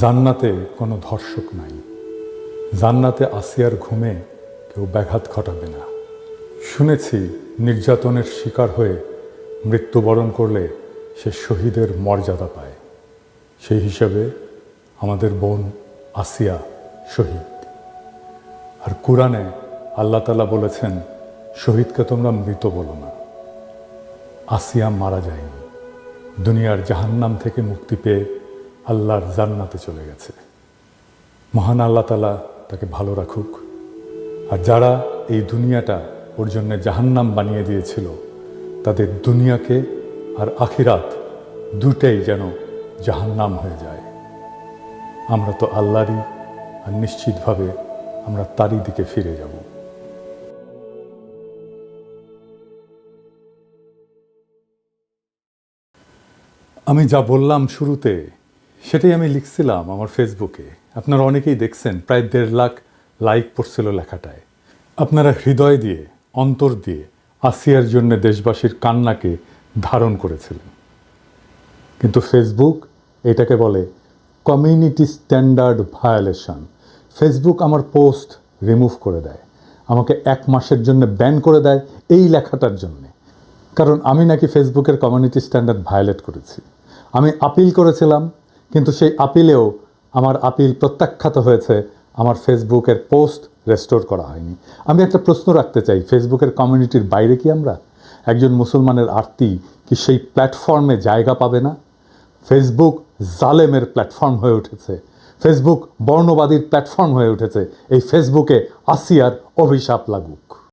জান্নাতে কোনো ধর্ষক নাই। জান্নাতে আসিয়ার ঘুমে কেউ ব্যাঘাত ঘটাবে না। শুনেছি নির্যাতনের শিকার হয়ে মৃত্যুবরণ করলে সে শহীদের মর্যাদা পায়। সেই হিসাবে আমাদের বোন আসিয়া শহীদ। আর কোরআনে আল্লাহ তালা বলেছেন, শহীদকে তোমরা মৃত বলো না। আসিয়া মারা যায়নি। দুনিয়ার জাহান্নাম থেকে মুক্তি পেয়ে আল্লাহর জান্নাতে চলে গেছে। মহান আল্লাহ তালা তাকে ভালো রাখুক। আর যারা এই দুনিয়াটা ওর জন্য জাহান্নাম বানিয়ে দিয়েছিল, তাদের দুনিয়াকে আর আখিরাত দুটাই যেন জাহান্নাম হয়ে যায়। আমরা তো আল্লাহরই, আর নিশ্চিতভাবে আমরা তারই দিকে ফিরে যাব। আমি যা বললাম শুরুতে সেটাই আমি লিখছিলাম আমার ফেসবুকে আপনারা অনেকেই দেখছেন, প্রায় দেড় লাখ লাইক পড়ছিল লেখাটায়। আপনারা হৃদয় দিয়ে, অন্তর দিয়ে আসিয়ার জন্য দেশবাসীর কান্নাকে ধারণ করেছিলেন। কিন্তু ফেসবুক এটাকে বলে কমিউনিটি স্ট্যান্ডার্ড ভায়োলেশন ফেসবুক আমার পোস্ট রিমুভ করে দেয়। আমাকে এক মাসের জন্য ব্যান করে দেয় এই লেখাটার জন্যে। কারণ আমি নাকি ফেসবুকের কমিউনিটি স্ট্যান্ডার্ড ভায়োলেট করেছি। আমি আপিল করেছিলাম কিন্তু সেই আপিলেও আমার আপিল প্রত্যাখ্যাত হয়েছে, আমার ফেসবুকের পোস্ট রেস্টোর করা হয়নি। আমি একটা প্রশ্ন রাখতে চাই, ফেসবুকের কমিউনিটির বাইরে কি আমরা? একজন মুসলমানের আরতি কি সেই প্ল্যাটফর্মে জায়গা পাবে না? ফেসবুক জালেমের প্ল্যাটফর্ম হয়ে উঠেছে। ফেসবুক বর্ণবাদীর প্ল্যাটফর্ম হয়ে উঠেছে। এই ফেসবুকে আসিয়ার অভিশাপ লাগুক।